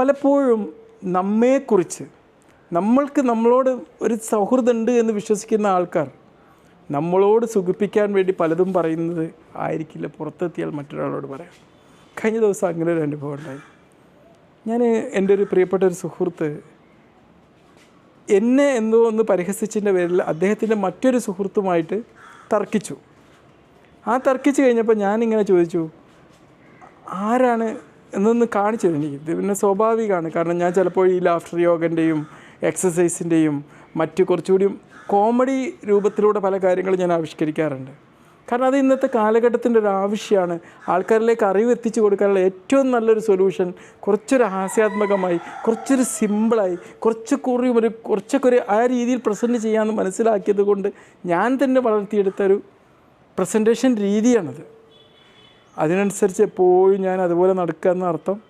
പലപ്പോഴും നമ്മെക്കുറിച്ച് നമ്മൾക്ക് നമ്മളോട് ഒരു സൗഹൃദമുണ്ട് എന്ന് വിശ്വസിക്കുന്ന ആൾക്കാർ നമ്മളോട് സുഖിപ്പിക്കാൻ വേണ്ടി പലതും പറയുന്നത് ആയിരിക്കില്ല പുറത്തെത്തിയാൽ മറ്റൊരാളോട് പറയാം. കഴിഞ്ഞ ദിവസം അങ്ങനെ ഒരു അനുഭവം ഉണ്ടായി. ഞാൻ എന്റെ ഒരു പ്രിയപ്പെട്ട ഒരു സുഹൃത്ത് എന്നെ എന്തോ ഒന്ന് പരിഹസിച്ചതിന്റെ പേരിൽ അദ്ദേഹത്തിന്റെ മറ്റൊരു സുഹൃത്തുമായിട്ട് തർക്കിച്ചു. ആ തർക്കിച്ച് കഴിഞ്ഞപ്പോൾ ഞാനിങ്ങനെ ചോദിച്ചു ആരാണ് എന്നൊന്ന് കാണിച്ചത് എനിക്ക്. ഇത് പിന്നെ സ്വാഭാവികമാണ്. കാരണം ഞാൻ ചിലപ്പോൾ ഈ ലാഫ്റ്റർ യോഗന്റെയും എക്സസൈസിന്റെയും മറ്റു കുറച്ചുകൂടി കോമഡി രൂപത്തിലൂടെ പല കാര്യങ്ങളും ഞാൻ ആവിഷ്കരിക്കാറുണ്ട്. കാരണം അത് ഇന്നത്തെ കാലഘട്ടത്തിന്റെ ഒരു ആവശ്യമാണ്. ആൾക്കാരിലേക്ക് അറിവ് എത്തിച്ചു കൊടുക്കാനുള്ള ഏറ്റവും നല്ലൊരു സൊല്യൂഷൻ കുറച്ചൊരു ഹാസ്യാത്മകമായി കുറച്ചൊരു സിമ്പിളായി കുറച്ച് കുറി ഒരു കുറച്ചൊക്കെ ഒരു ആ രീതിയിൽ പ്രസന്റ് ചെയ്യാമെന്ന് മനസ്സിലാക്കിയത് കൊണ്ട് ഞാൻ തന്നെ വളർത്തിയെടുത്ത ഒരു പ്രസന്റേഷൻ രീതിയാണത്. അതിനനുസരിച്ച് എപ്പോഴും ഞാൻ അതുപോലെ നടക്കുക എന്ന അർത്ഥം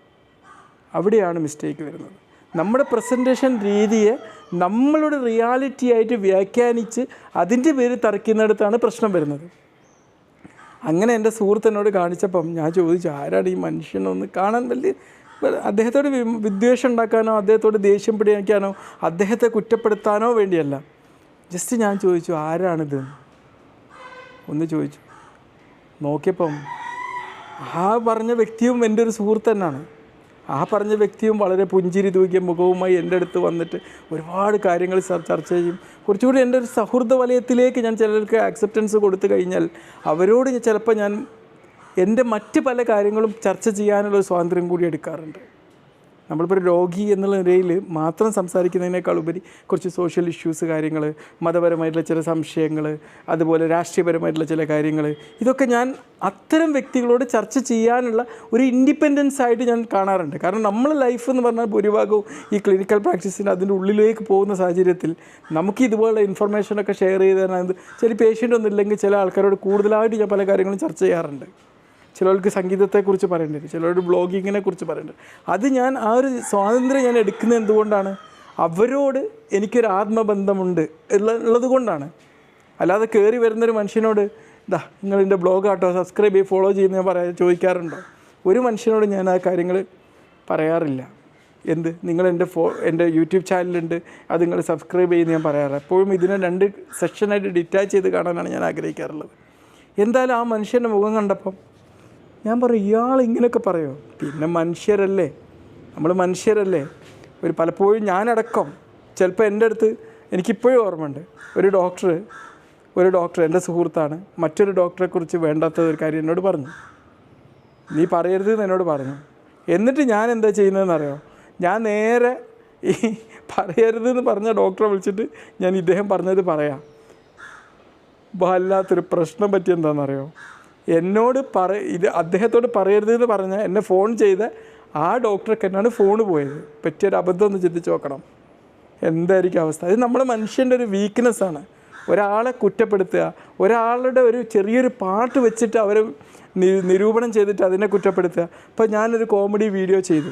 അവിടെയാണ് മിസ്റ്റേക്ക് വരുന്നത്. നമ്മുടെ പ്രസന്റേഷൻ രീതിയെ നമ്മളുടെ റിയാലിറ്റി ആയിട്ട് വ്യാഖ്യാനിച്ച് അതിന്റെ പേര് തറയ്ക്കുന്നിടത്താണ് പ്രശ്നം വരുന്നത്. അങ്ങനെ എന്റെ സുഹൃത്തിനോട് കാണിച്ചപ്പം ഞാൻ ചോദിച്ചു ആരാണ് ഈ മനുഷ്യനൊന്ന് കാണാൻ വലിയ അദ്ദേഹത്തോട് വിദ്വേഷം ഉണ്ടാക്കാനോ അദ്ദേഹത്തോട് ദേഷ്യം പിടിക്കാനോ അദ്ദേഹത്തെ കുറ്റപ്പെടുത്താനോ വേണ്ടിയല്ല. ജസ്റ്റ് ഞാൻ ചോദിച്ചു ആരാണിത്? ഒന്ന് ചോദിച്ചു. നോക്കിയപ്പം ആ പറഞ്ഞ വ്യക്തിയും എന്റെ ഒരു സുഹൃത്ത് തന്നെയാണ്. ആ പറഞ്ഞ വ്യക്തിയും വളരെ പുഞ്ചിരി തൂക്കിയ മുഖവുമായി എന്റെ അടുത്ത് വന്നിട്ട് ഒരുപാട് കാര്യങ്ങൾ ചർ- ചർച്ച ചെയ്യും. കുറച്ചുകൂടി എന്റെ ഒരു സൗഹൃദ വലയത്തിലേക്ക് ഞാൻ ചിലർക്ക് ആക്സെപ്റ്റൻസ് കൊടുത്തു കഴിഞ്ഞാൽ അവരോട് ചിലപ്പോൾ ഞാൻ എന്റെ മറ്റ് പല കാര്യങ്ങളും ചർച്ച ചെയ്യാനുള്ള സ്വാതന്ത്ര്യം കൂടി എടുക്കാറുണ്ട്. നമ്മളിപ്പോൾ ഒരു രോഗി എന്നുള്ള നിലയിൽ മാത്രം സംസാരിക്കുന്നതിനേക്കാൾ ഉപരി കുറച്ച് സോഷ്യൽ ഇഷ്യൂസ് കാര്യങ്ങൾ മതപരമായിട്ടുള്ള ചില സംശയങ്ങൾ അതുപോലെ രാഷ്ട്രീയപരമായിട്ടുള്ള ചില കാര്യങ്ങൾ ഇതൊക്കെ ഞാൻ അത്തരം വ്യക്തികളോട് ചർച്ച ചെയ്യാനുള്ള ഒരു ഇൻഡിപെൻഡൻസ് ആയിട്ട് ഞാൻ കാണാറുണ്ട്. കാരണം നമ്മൾ ലൈഫ് എന്ന് പറഞ്ഞാൽ ഭൂരിഭാഗവും ഈ ക്ലിനിക്കൽ പ്രാക്ടീസിന് അതിന്റെ ഉള്ളിലേക്ക് പോകുന്ന സാഹചര്യത്തിൽ നമുക്ക് ഇതുപോലുള്ള ഇൻഫർമേഷനൊക്കെ ഷെയർ ചെയ്ത് തരാൻ ചില പേഷ്യന്റ് ഒന്നും ഇല്ലെങ്കിൽ ചില ആൾക്കാരോട് കൂടുതലായിട്ട് ഞാൻ പല കാര്യങ്ങളും ചർച്ച ചെയ്യാറുണ്ട്. ചിലർക്ക് സംഗീതത്തെക്കുറിച്ച് പറയേണ്ടത് ചിലർക്ക് ബ്ലോഗിങ്ങിനെ കുറിച്ച് പറയേണ്ടി അത് ഞാൻ ആ ഒരു സ്വാതന്ത്ര്യം ഞാൻ എടുക്കുന്നത് എന്തുകൊണ്ടാണ്? അവരോട് എനിക്കൊരു ആത്മബന്ധമുണ്ട് ഉള്ള ഉള്ളത് കൊണ്ടാണ്. അല്ലാതെ കയറി വരുന്നൊരു മനുഷ്യനോട് ഇതാ നിങ്ങൾ എന്റെ ബ്ലോഗ് ആട്ടോ സബ്സ്ക്രൈബ് ചെയ്ത് ഫോളോ ചെയ്യുന്ന ഞാൻ പറയാ ചോദിക്കാറുണ്ടോ? ഒരു മനുഷ്യനോട് ഞാൻ ആ കാര്യങ്ങൾ പറയാറില്ല. എന്ത്? നിങ്ങൾ എന്റെ ഫോ എന്റെ യൂട്യൂബ് ചാനലുണ്ട് അത് നിങ്ങൾ സബ്സ്ക്രൈബ് ചെയ്യുന്ന ഞാൻ പറയാറ് എപ്പോഴും ഇതിനെ രണ്ട് സെക്ഷനായിട്ട് ഡിറ്റാച്ച് ചെയ്ത് കാണാനാണ് ഞാൻ ആഗ്രഹിക്കാറുള്ളത്. എന്തായാലും ആ മനുഷ്യന്റെ മുഖം കണ്ടപ്പം ഞാൻ പറയും ഇയാൾ ഇങ്ങനെയൊക്കെ പറയുമോ പിന്നെ മനുഷ്യരല്ലേ നമ്മൾ മനുഷ്യരല്ലേ. ഒരു പലപ്പോഴും ഞാനടക്കം ചിലപ്പോൾ എന്റെ അടുത്ത് എനിക്കിപ്പോഴും ഓർമ്മയുണ്ട്. ഒരു ഡോക്ടർ ഒരു ഡോക്ടർ എന്റെ സുഹൃത്താണ് മറ്റൊരു ഡോക്ടറെക്കുറിച്ച് വേണ്ടാത്ത ഒരു കാര്യം എന്നോട് പറഞ്ഞു. നീ പറയരുത് എന്ന് എന്നോട് പറഞ്ഞു. എന്നിട്ട് ഞാൻ എന്താ ചെയ്യുന്നതെന്ന് അറിയോ ഞാൻ നേരെ ഈ പറയരുത് എന്ന് പറഞ്ഞ ഡോക്ടറെ വിളിച്ചിട്ട് ഞാൻ ഇദ്ദേഹം പറഞ്ഞത് പറയാം. വല്ലാത്തൊരു പ്രശ്നം പറ്റി എന്താണെന്നറിയോ? എന്നോട് പറ ഇത് അദ്ദേഹത്തോട് പറയരുത് എന്ന് പറഞ്ഞ എന്നെ ഫോൺ ചെയ്ത ആ ഡോക്ടർക്ക് എന്നാണ് ഫോൺ പോയത്. പറ്റിയൊരു അബദ്ധം ഒന്ന് ചിന്തിച്ച് നോക്കണം. എന്തായിരിക്കും അവസ്ഥ? അത് നമ്മൾ മനുഷ്യന്റെ ഒരു വീക്ക്നെസ്സാണ് ഒരാളെ കുറ്റപ്പെടുത്തുക ഒരാളുടെ ഒരു ചെറിയൊരു പാട്ട് വെച്ചിട്ട് അവർ നിരൂപണം ചെയ്തിട്ട് അതിനെ കുറ്റപ്പെടുത്തുക. ഇപ്പോൾ ഞാനൊരു കോമഡി വീഡിയോ ചെയ്തു.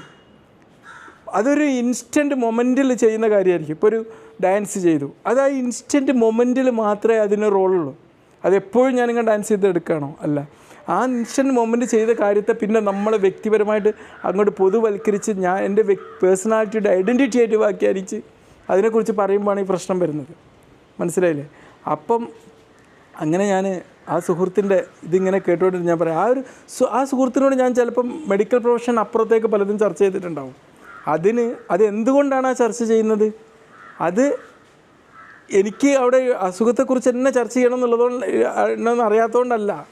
അതൊരു ഇൻസ്റ്റന്റ് മൊമെന്റിൽ ചെയ്യുന്ന കാര്യമായിരിക്കും. ഇപ്പോൾ ഒരു ഡാൻസ് ചെയ്തു. അത് ആ ഇൻസ്റ്റന്റ് മൊമെന്റിൽ മാത്രമേ അതിന് റോളുള്ളൂ അതെപ്പോഴും ഞാനിങ്ങനെ ഡാൻസ് ചെയ്ത് എടുക്കുകയാണോ അല്ല. ആ ഇൻസ്റ്റന്റ് മൊമെന്റ് ചെയ്ത കാര്യത്തെ പിന്നെ നമ്മൾ വ്യക്തിപരമായിട്ട് അങ്ങോട്ട് പൊതുവൽക്കരിച്ച് ഞാൻ എന്റെ പേഴ്സണാലിറ്റിയുടെ ഐഡന്റിറ്റി ആയിട്ട് വ്യാഖ്യാനിച്ച് അതിനെക്കുറിച്ച് പറയുമ്പോഴാണ് ഈ പ്രശ്നം വരുന്നത്. മനസ്സിലായില്ലേ? അപ്പം അങ്ങനെ ഞാൻ ആ സുഹൃത്തിന്റെ ഇതിങ്ങനെ കേട്ടുകൊണ്ട് ഞാൻ പറയാം. ആ ഒരു ആ സുഹൃത്തിനോട് ഞാൻ ചിലപ്പം മെഡിക്കൽ പ്രൊഫഷൻ അപ്പുറത്തേക്ക് പലതും ചർച്ച ചെയ്തിട്ടുണ്ടാവും. അതിന് അത് എന്തുകൊണ്ടാണ് ആ ചർച്ച ചെയ്യുന്നത്? അത് എനിക്ക് അവിടെ അസുഖത്തെക്കുറിച്ച് എന്നെ ചർച്ച ചെയ്യണം എന്നുള്ളതുകൊണ്ട് എന്നൊന്നും അറിയാത്തതുകൊണ്ടല്ല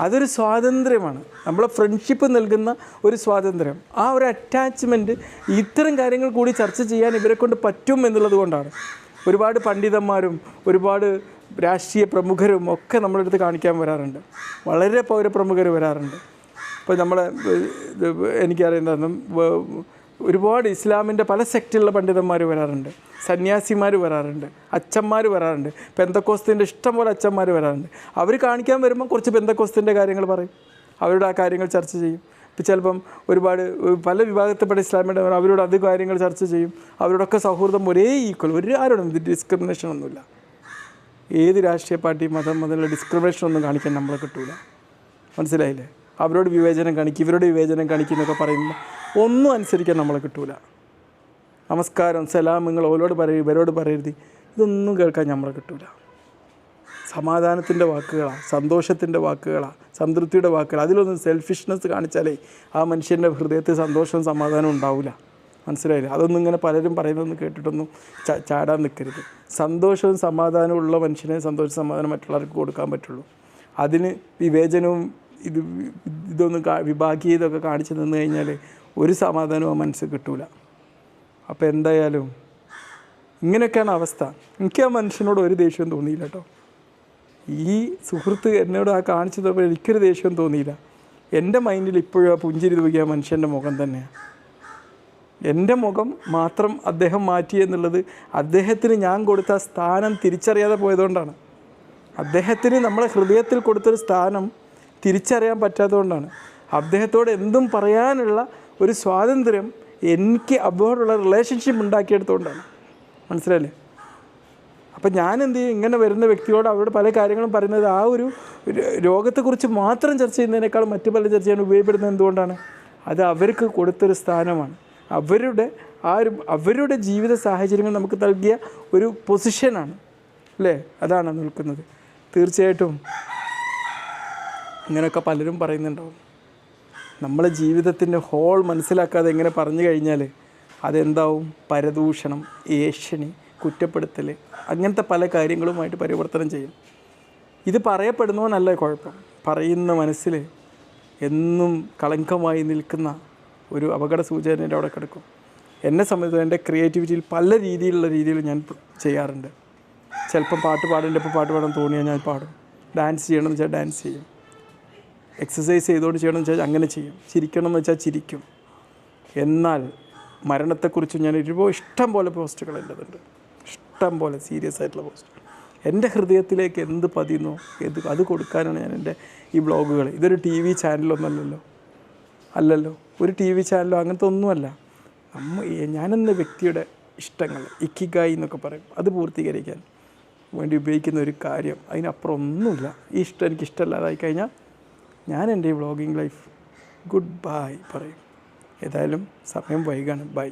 അതൊരു സ്വാതന്ത്ര്യമാണ്. നമ്മളെ ഫ്രണ്ട്ഷിപ്പ് നൽകുന്ന ഒരു സ്വാതന്ത്ര്യം. ആ ഒരു അറ്റാച്ച്മെന്റ് ഇത്തരം കാര്യങ്ങൾ കൂടി ചർച്ച ചെയ്യാൻ ഇവരെ കൊണ്ട് പറ്റും എന്നുള്ളത് കൊണ്ടാണ്. ഒരുപാട് പണ്ഡിതന്മാരും ഒരുപാട് രാഷ്ട്രീയ പ്രമുഖരും ഒക്കെ നമ്മുടെ അടുത്ത് കാണിക്കാൻ വരാറുണ്ട്. വളരെ പൗരപ്രമുഖർ വരാറുണ്ട്. ഇപ്പോൾ നമ്മളെ എനിക്കറിയുന്ന ഒരുപാട് ഇസ്ലാമിന്റെ പല സെക്റ്റിലുള്ള പണ്ഡിതന്മാർ വരാറുണ്ട്. സന്യാസിമാർ വരാറുണ്ട്. അച്ഛന്മാർ വരാറുണ്ട്. പെന്തക്കോസ്തിന്റെ ഇഷ്ടം പോലെ അച്ഛന്മാർ വരാറുണ്ട്. അവർ കാണിക്കാൻ വരുമ്പോൾ കുറച്ച് പെന്തക്കോസ്തിന്റെ കാര്യങ്ങൾ പറയും. അവരോട് ആ കാര്യങ്ങൾ ചർച്ച ചെയ്യും. ഇപ്പം ചിലപ്പം ഒരുപാട് പല വിഭാഗത്തിൽപ്പെട്ട ഇസ്ലാമിയുടെ അവരോട് അത് കാര്യങ്ങൾ ചർച്ച ചെയ്യും. അവരോടൊക്കെ സൗഹൃദം ഒരേ ഈക്വൽ ഒരു ആരോടും ഡിസ്ക്രിമിനേഷൻ ഒന്നുമില്ല. ഏത് രാഷ്ട്രീയ പാർട്ടി മതം മുതലുള്ള ഡിസ്ക്രിമിനേഷൻ ഒന്നും കാണിക്കാൻ നമ്മളെ കിട്ടൂല. മനസ്സിലായില്ലേ? അവരോട് വിവേചനം കാണിക്കും ഇവരോട് വിവേചനം കാണിക്കും എന്നൊക്കെ പറയുമ്പോൾ ഒന്നും അനുസരിക്കാൻ നമ്മളെ കിട്ടൂല. നമസ്കാരം സലാം നിങ്ങൾ ഓരോട് പറയരുത് ഇവരോട് പറയരുത്. ഇതൊന്നും കേൾക്കാൻ നമ്മളെ കിട്ടൂല. സമാധാനത്തിന്റെ വാക്കുകളാണ് സന്തോഷത്തിന്റെ വാക്കുകളാണ് സംതൃപ്തിയുടെ വാക്കുകൾ അതിലൊന്നും സെൽഫിഷ്നെസ് കാണിച്ചാലേ ആ മനുഷ്യന്റെ ഹൃദയത്തിൽ സന്തോഷവും സമാധാനവും ഉണ്ടാവില്ല മനസ്സിലായില്ല? അതൊന്നും ഇങ്ങനെ പലരും പറയുന്നതൊന്നും കേട്ടിട്ടൊന്നും ചാടാൻ നിൽക്കരുത്. സന്തോഷവും സമാധാനവും ഉള്ള മനുഷ്യനെ സന്തോഷ സമാധാനം മറ്റുള്ളവർക്ക് കൊടുക്കാൻ പറ്റുള്ളൂ. അതിന് വിവേചനവും ഇത് ഇതൊന്ന് വിഭാഗീയതൊക്കെ കാണിച്ചു നിന്ന് കഴിഞ്ഞാൽ ഒരു സമാധാനവും ആ മനസ്സിൽ കിട്ടൂല. അപ്പോൾ എന്തായാലും ഇങ്ങനെയൊക്കെയാണ് അവസ്ഥ. എനിക്ക് ആ മനുഷ്യനോട് ഒരു ദേഷ്യവും തോന്നിയില്ല കേട്ടോ. ഈ സുഹൃത്ത് എന്നോട് ആ കാണിച്ചു തന്നപ്പോൾ എനിക്കൊരു ദേഷ്യവും തോന്നിയില്ല. എന്റെ മൈൻഡിൽ ഇപ്പോഴും ആ പുഞ്ചിരി തൂക്കിയ മനുഷ്യന്റെ മുഖം തന്നെയാണ് എന്റെ മുഖം മാത്രം അദ്ദേഹം മാറ്റി എന്നുള്ളത് അദ്ദേഹത്തിന് ഞാൻ കൊടുത്ത സ്ഥാനം തിരിച്ചറിയാതെ പോയതുകൊണ്ടാണ്. അദ്ദേഹത്തിന് നമ്മളെ ഹൃദയത്തിൽ കൊടുത്തൊരു സ്ഥാനം തിരിച്ചറിയാൻ പറ്റാത്തതുകൊണ്ടാണ്. അദ്ദേഹത്തോട് എന്തും പറയാനുള്ള ഒരു സ്വാതന്ത്ര്യം എനിക്ക് അവരോടുള്ള റിലേഷൻഷിപ്പ് ഉണ്ടാക്കിയെടുത്തുകൊണ്ടാണ് മനസ്സിലായില്ലേ? അപ്പം ഞാൻ എന്ത് ചെയ്യും? ഇങ്ങനെ വരുന്ന വ്യക്തിയോട് അവരോട് പല കാര്യങ്ങളും പറയുന്നത് ആ ഒരു ഒരു രോഗത്തെക്കുറിച്ച് മാത്രം ചർച്ച ചെയ്യുന്നതിനേക്കാൾ മറ്റു പല ചർച്ച ചെയ്യാൻ ഉപയോഗപ്പെടുന്നത് എന്തുകൊണ്ടാണ്? അത് അവർക്ക് കൊടുത്തൊരു സ്ഥാനമാണ്. അവരുടെ ആ ഒരു അവരുടെ ജീവിത സാഹചര്യങ്ങൾ നമുക്ക് നൽകിയ ഒരു പൊസിഷനാണ് അല്ലേ? അതാണ് നിൽക്കുന്നത്. തീർച്ചയായിട്ടും ഇങ്ങനെയൊക്കെ പലരും പറയുന്നുണ്ടാവും. നമ്മളെ ജീവിതത്തിന്റെ ഹോൾ മനസ്സിലാക്കാതെ എങ്ങനെ പറഞ്ഞു കഴിഞ്ഞാൽ അതെന്താവും? പരദൂഷണം ഏഷ്യണി കുറ്റപ്പെടുത്തൽ അങ്ങനത്തെ പല കാര്യങ്ങളുമായിട്ട് പരിവർത്തനം ചെയ്യും. ഇത് പറയപ്പെടുന്നവനല്ല കുഴപ്പം. പറയുന്ന മനസ്സിൽ എന്നും കളങ്കമായി നിൽക്കുന്ന ഒരു അപകട സൂചനയുടെ അവിടെ കിടക്കും. എന്നെ സംബന്ധിച്ച് എന്റെ ക്രിയേറ്റിവിറ്റിയിൽ പല രീതിയിലുള്ള രീതിയിൽ ഞാൻ ചെയ്യാറുണ്ട്. ചിലപ്പം പാട്ട് പാടേണ്ടപ്പോൾ പാട്ട് പാടാൻ തോന്നിയാൽ ഞാൻ പാടും. ഡാൻസ് ചെയ്യണമെന്ന് വെച്ചാൽ ഡാൻസ് ചെയ്യും. എക്സസൈസ് ചെയ്തുകൊണ്ട് ചെയ്യണമെന്ന് വെച്ചാൽ അങ്ങനെ ചെയ്യും. ചിരിക്കണം എന്ന് വെച്ചാൽ ചിരിക്കും. എന്നാൽ മരണത്തെക്കുറിച്ച് ഞാൻ ഒരുപാട് ഇഷ്ടം പോലെ പോസ്റ്റുകൾ എന്റെതുണ്ട് ഇഷ്ടം പോലെ സീരിയസ് ആയിട്ടുള്ള പോസ്റ്റുകൾ. എന്റെ ഹൃദയത്തിലേക്ക് എന്ത് പതിയുന്നു? എന്ത് അത് കൊടുക്കാനാണ് ഞാൻ എന്റെ ഈ ബ്ലോഗുകൾ ഇതൊരു ടി വി ചാനലൊന്നുമല്ലല്ലോ അല്ലല്ലോ. ഒരു ടി വി ചാനലോ അങ്ങനത്തെ ഒന്നുമല്ല. നമ്മ ഞാനെന്ന വ്യക്തിയുടെ ഇഷ്ടങ്ങൾ ഇക്കിഗായി എന്നൊക്കെ പറയും. അത് പൂർത്തീകരിക്കാൻ വേണ്ടി ഉപയോഗിക്കുന്ന ഒരു കാര്യം. അതിനപ്പുറം ഒന്നുമില്ല. ഈ ഇഷ്ടം എനിക്ക് ഇഷ്ടമല്ലാതായി കഴിഞ്ഞാൽ ഞാൻ എന്റെ ഈ വ്ളോഗിങ് ലൈഫ് ഗുഡ് ബൈ പറയും. ഏതായാലും സമയം വൈകാണ്. ബൈ.